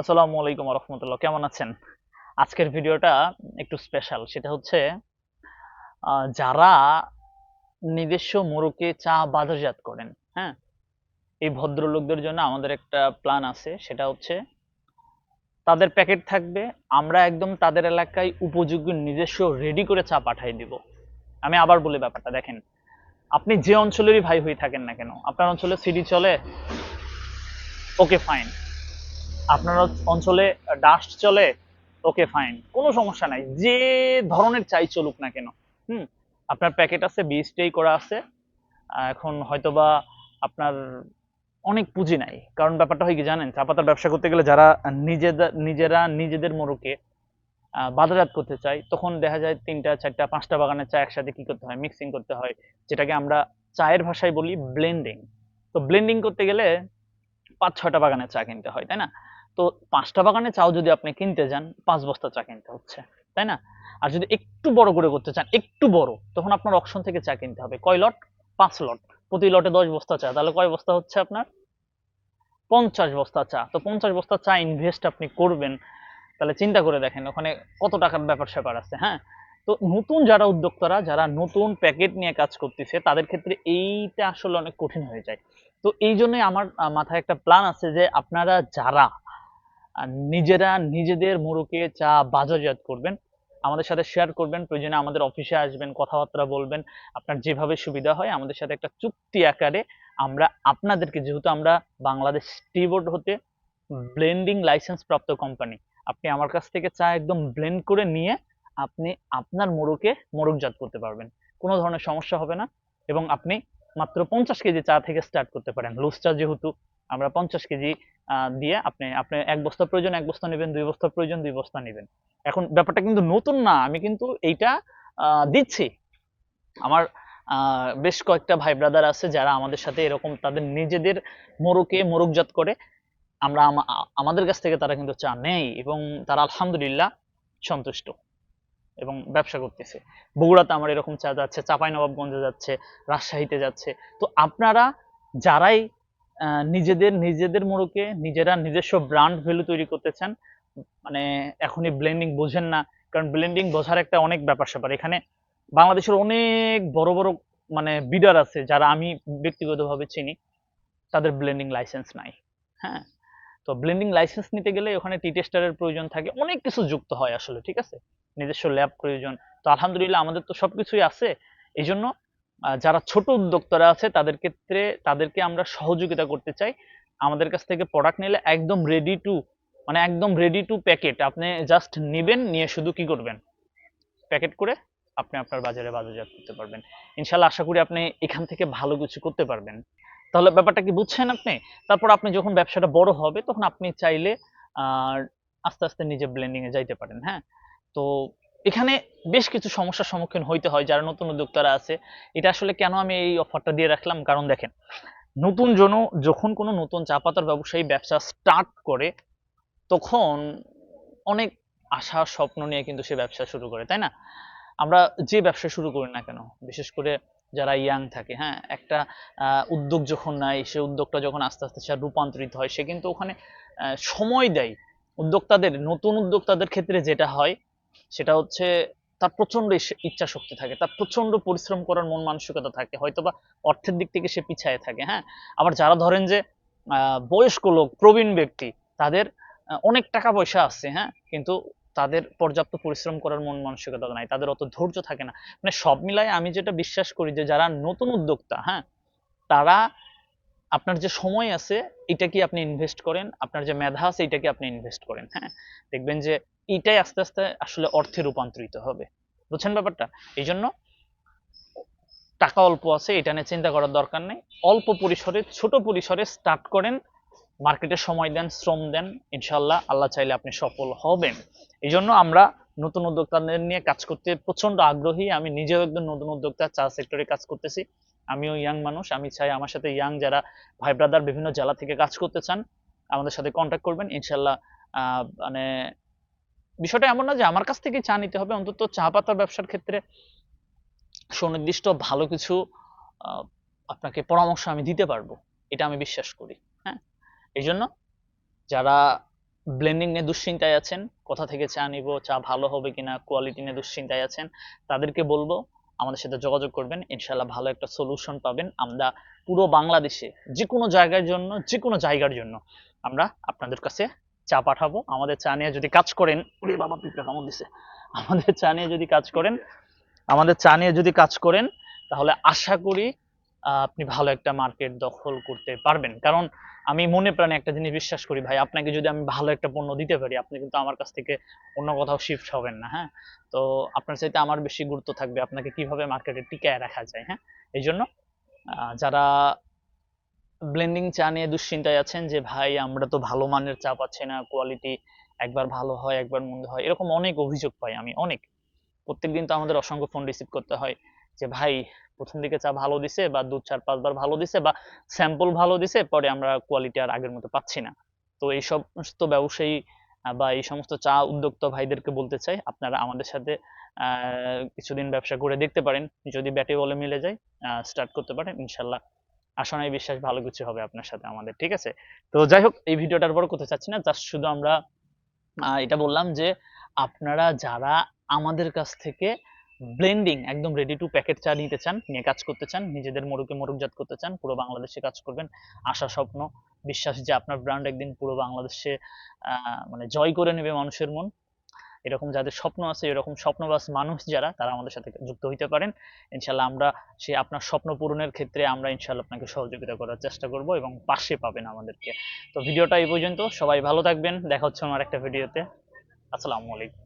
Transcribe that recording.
আসসালামু আলাইকুম রহমতুল্লাহ। কেমন আছেন? আজকের ভিডিওটা একটু স্পেশাল সেটা হচ্ছে যারা নিজস্ব মোড়কে চা বাজারজাত করেন হ্যাঁ? এই ভদ্রলোকদের জন্য আমাদের একটা প্ল্যান আছে, সেটা হচ্ছে, তাদের প্যাকেট থাকবে, আমরা একদম তাদের এলাকায় উপযোগী নিজস্ব রেডি করে চা পাঠিয়ে দিব। আমি আবার বলি ব্যাপারটা, দেখেন, আপনি যে অঞ্চলেরই ভাই হয়ে থাকেন না কেন, আপনার অঞ্চলে সিডি চলে ওকে ফাইন আপনার অঞ্চলে ডাস্ট চলে ওকে ফাইন কোনো সমস্যা নাই, যে ধরনের চাই চলুক না কেন, হুম, আপনার প্যাকেট আছে বিএসটিআই করা আছে এখন হয়তোবা আপনার অনেক পুঁজি নাই, কারণ ব্যাপারটা হয় কি জানেন, চা পাতার ব্যবসা করতে গেলে যারা নিজেদের নিজেরা নিজেদের মোড়কে বাজারজাত করতে চায়, তখন দেখা যায় তিনটা, চারটা, পাঁচটা বাগানের চা একসাথে কি করতে হয় মিক্সিং করতে হয়, যেটাকে আমরা চায়ের ভাষায় বলি ব্লেন্ডিং তো ব্লেন্ডিং করতে গেলে পাঁচ ছয়টা বাগানের চা কিনতে হয়, তাই না? তো পাঁচটা বাগানে চাও যদি আপনি কিনতে যান, পাঁচ বস্তা চা কিনতে হচ্ছে, তাই না? আর যদি একটু বড় করে করতে চান, একটু বড়, তখন আপনার অপশন থেকে চা কিনতে হবে। কয় লট? পাঁচ লট। প্রতি লটে দশ বস্তা চা। তাহলে কয় বস্তা হচ্ছে আপনার? পঞ্চাশ বস্তা চা। তো পঞ্চাশ বস্তা চা ইনভেস্ট আপনি করবেন, তাহলে চিন্তা করে দেখেন ওখানে কত টাকার ব্যাপার স্যাপার আছে হ্যাঁ? তো নতুন যারা উদ্যোক্তারা, যারা নতুন প্যাকেট নিয়ে কাজ করতেছে, তাদের ক্ষেত্রে এইটা আসলে অনেক কঠিন হয়ে যায়। তো এই জন্যই আমার মাথায় একটা প্ল্যান আছে যে আপনারা যারা নিজেরা নিজেদের মোড়কে চা বাজারজাত করবেন। আমাদের সাথে শেয়ার করবেন, প্রয়োজনে আমাদের অফিসে আসবেন, কথাবার্তা বলবেন। আপনার যেভাবে সুবিধা হয়, আমাদের সাথে একটা চুক্তি আকারে আমরা আপনাদেরকে, যেহেতু আমরা বাংলাদেশ টি বোর্ড হতে ব্লেন্ডিং লাইসেন্স প্রাপ্ত কোম্পানি আপনি আমার কাছ থেকে চা একদম ব্লেন্ড করে নিয়ে আপনি আপনার মোড়কে মোড়কজাত করতে পারবেন। কোনো ধরনের সমস্যা হবে না এবং আপনি মাত্র পঞ্চাশ কেজি চা থেকে স্টার্ট করতে পারেন। লুজ চা যেহেতু আমরা পঞ্চাশ কেজি দিয়ে আপনি আপনি এক বস্তা প্রয়োজন, এক বস্তা নেবেন, দুই বস্তা প্রয়োজন, দুই বস্তা নেবেন। এখন ব্যাপারটা কিন্তু নতুন না, আমি কিন্তু এইটা দিচ্ছি। আমার বেশ কয়েকটা ভাই ব্রাদার আছে যারা আমাদের সাথে এরকম তাদের নিজেদের মোড়কে মোড়কজাত করে। আমরা আমাদের কাছ থেকে তারা কিন্তু চা নেই এবং তারা আলহামদুলিল্লাহ সন্তুষ্ট এবং ব্যবসা করতেছে। বগুড়াতে আমার এরকম চা যাচ্ছে, চাঁপাইনবাবগঞ্জে যাচ্ছে, রাজশাহীতে যাচ্ছে। তো আপনারা যারাই নিজেদের নিজেদের মোড়কে নিজেরা নিজস্ব ব্র্যান্ড ভ্যালু তৈরি করতেছেন। মানে এখনই ব্লেন্ডিং বোঝেন না, কারণ ব্লেন্ডিং বোঝার একটা অনেক ব্যাপার স্যাপার। এখানে বাংলাদেশের অনেক বড় বড় মানে বিডার আছে যারা আমি ব্যক্তিগতভাবে চিনি, তাদের ব্লেন্ডিং লাইসেন্স নাই হ্যাঁ? তো ব্লেন্ডিং লাইসেন্স নিতে গেলে ওখানে টি টেস্টারের প্রয়োজন থাকে, অনেক কিছু যুক্ত হয় আসলে, ঠিক আছে? নিজস্ব ল্যাব প্রয়োজন। তো আলহামদুলিল্লাহ আমাদের তো সবকিছুই আছে এই জন্য যারা ছোট উদ্যোক্তারা আছে, তাদের ক্ষেত্রে তাদেরকে আমরা সহযোগিতা করতে চাই। আমাদের কাছ থেকে প্রোডাক্ট নিলে একদম রেডি টু মানে একদম রেডি টু প্যাকেট আপনি জাস্ট নেবেন, নিয়ে শুধু কি করবেন? প্যাকেট করে আপনি আপনার বাজারে বাজারজাত করতে পারবেন। ইনশাল্লাহ আশা করি আপনি এখান থেকে ভালো কিছু করতে পারবেন। তাহলে ব্যাপারটা কি বুঝছেন আপনি? তারপর আপনি যখন ব্যবসাটা বড় হবে, তখন আপনি চাইলে আস্তে আস্তে নিজে ব্লেন্ডিং এ যাইতে পারেন হ্যাঁ? তো এখানে বেশ কিছু সমস্যার সম্মুখীন হইতে হয় যারা নতুন উদ্যোক্তারা আছে। এটা আসলে কেন আমি এই অফারটা দিয়ে রাখলাম? কারণ দেখেন, নতুন জন যখন কোনো নতুন চা পাতার ব্যবসায়ী ব্যবসা স্টার্ট করে, তখন অনেক আশা, স্বপ্ন নিয়ে কিন্তু সে ব্যবসা শুরু করে, তাই না? আমরা যে ব্যবসা শুরু করি না কেন, বিশেষ করে যারা ইয়াং থাকে হ্যাঁ? একটা উদ্যোগ যখন নেয় সে উদ্যোগটা যখন আস্তে আস্তে সে রূপান্তরিত হয়, সে কিন্তু ওখানে সময় দেয়। উদ্যোক্তাদের, নতুন উদ্যোক্তাদের ক্ষেত্রে যেটা হয় সেটা হচ্ছে তার প্রচণ্ড ইচ্ছা শক্তি থাকে, তার প্রচণ্ড পরিশ্রম করার মন মানসিকতা থাকে, হয়তোবা অর্থের দিক থেকে সে পিছায় থাকে হ্যাঁ? আবার যারা ধরেন যে বয়স্ক লোক, প্রবীণ ব্যক্তি, তাদের অনেক টাকা পয়সা আছে হ্যাঁ? কিন্তু তাদের পর্যাপ্ত পরিশ্রম করার মন মানসিকতা নাই, তাদের অত ধৈর্য থাকে না। মানে সব মিলাই আমি যেটা বিশ্বাস করি যে, যারা নতুন উদ্যোক্তা হ্যাঁ? তারা আপনার যে সময় আছে, এটা কি আপনি ইনভেস্ট করেন? আপনার যে মেধা আছে, এটা কি আপনি ইনভেস্ট করেন? হ্যাঁ দেখবেন যে এটাই আস্তে আস্তে আসলে অর্থে রূপান্তরিত হবে। বুঝছেন ব্যাপারটা? এই জন্য টাকা অল্প আছে, এটা নিয়ে চিন্তা করার দরকার নেই। অল্প পরিসরে, ছোট পরিসরে স্টার্ট করেন। মার্কেটে সময় দেন, শ্রম দেন ইনশাল্লাহ আল্লাহ চাইলে আপনি সফল হবেন। এই জন্য আমরা নতুন উদ্যোক্তাদের নিয়ে কাজ করতে প্রচণ্ড আগ্রহী। আমি নিজেও একজন নতুন উদ্যোক্তা, চা সেক্টরে কাজ করতেছি। আমিও ইয়াং মানুষ, আমি চাই আমার সাথে ইয়াং যারা ভাই ব্রাদার বিভিন্ন জেলা থেকে কাজ করতে চান, আমাদের সাথে কন্ট্যাক্ট করবেন। ইনশাল্লাহ মানে বিষয়টা এমন না যে আমার কাছ থেকে চা নিতে হবে, অন্তত চা পাতার ব্যবসার ক্ষেত্রে সুনির্দিষ্ট ভালো কিছু আপনাকে পরামর্শ আমি দিতে পারব, এটা আমি বিশ্বাস করি হ্যাঁ? এই জন্য যারা ব্লেন্ডিং নিয়ে দুশ্চিন্তায় আছেন, কোথা থেকে চা নিব, চা ভালো হবে কিনা কোয়ালিটি নিয়ে দুশ্চিন্তায় আছেন, তাদেরকে বলব আমাদের সাথে যোগাযোগ করবেন। ইনশাল্লাহ ভালো একটা সলিউশন পাবেন আমরা পুরো বাংলাদেশে যে কোনো জায়গার জন্য যে কোনো জায়গার জন্য আমরা আপনাদের কাছে চা পাঠাবো। আমাদের চা নিয়ে যদি কাজ করেন, ওরে বাবা পিঁপড়া কামড় দিছে। আমাদের চা নিয়ে যদি কাজ করেন, আমাদের চা নিয়ে যদি কাজ করেন, তাহলে আশা করি আপনি ভালো একটা মার্কেট দখল করতে পারবেন। কারণ আমি মনে প্রাণে একটা জিনিস বিশ্বাস করি, ভাই, আপনাকে যদি আমি ভালো একটা পণ্য দিতে পারি, আপনি কিন্তু আমার কাছ থেকে অন্য কোথাও শিফট হবেন না হ্যাঁ? তো আপনার চাইতে আমার বেশি গুরুত্ব থাকবে আপনাকে কীভাবে মার্কেটে টিকায় রাখা যায় হ্যাঁ? এই জন্য যারা ব্লেন্ডিং চা নিয়ে দুশ্চিন্তায় আছেন যে, ভাই, আমরা তো ভালো মানের চা পাচ্ছি না কোয়ালিটি একবার ভালো হয়, একবার মন্দ হয়, এরকম অনেক অভিযোগ পাই আমি, অনেক। প্রত্যেকদিন তো আমাদের অসংখ্য ফোন রিসিভ করতে হয় যে, ভাই প্রথম দিকে চা ভালো দিছে বা দু চার পাঁচবার ভালো দিছে বা স্যাম্পল ভালো দিছে, পরে আমরা কোয়ালিটি আর আগের মতো পাচ্ছি না। তো এই সমস্ত ব্যবসায়ী বা এই সমস্ত চা উদ্যোক্তা ভাইদেরকে বলতে চাই, আপনারা আমাদের সাথে কিছুদিন ব্যবসা করে দেখতে পারেন। যদি ব্যাটে বলে মিলে যায় স্টার্ট করতে পারেন, ইনশাল্লাহ। আশা নাই, বিশ্বাস, ভালো কিছু হবে আপনার সাথে আমাদের, ঠিক আছে? তো যাই হোক, এই ভিডিওটার পর করতে চাচ্ছি না জাস্ট শুধু আমরা এটা বললাম যে আপনারা যারা আমাদের কাছ থেকে ব্লেন্ডিং, একদম রেডি টু প্যাকেট চা নিতে চান, নিয়ে কাজ করতে চান, নিজেদের মোড়কে মোড়কজাত করতে চান, পুরো বাংলাদেশে কাজ করবেন। আশা, স্বপ্ন, বিশ্বাস যে আপনার ব্র্যান্ড একদিন পুরো বাংলাদেশে মানে জয় করে নেবে মানুষের মন। এরকম যাদের স্বপ্ন আছে, এরকম স্বপ্নবাস মানুষ যারা, তারা আমাদের সাথে যুক্ত হইতে পারেন। ইনশাল্লাহ আমরা সে আপনার স্বপ্ন পূরণের ক্ষেত্রে আমরা ইনশাল্লাহ আপনাকে সহযোগিতা করার চেষ্টা করব এবং পাশে পাবেন আমাদেরকে। তো ভিডিওটা এই পর্যন্ত। সবাই ভালো থাকবেন। দেখা হচ্ছে আমার একটা ভিডিওতে। আসসালামু আলাইকুম।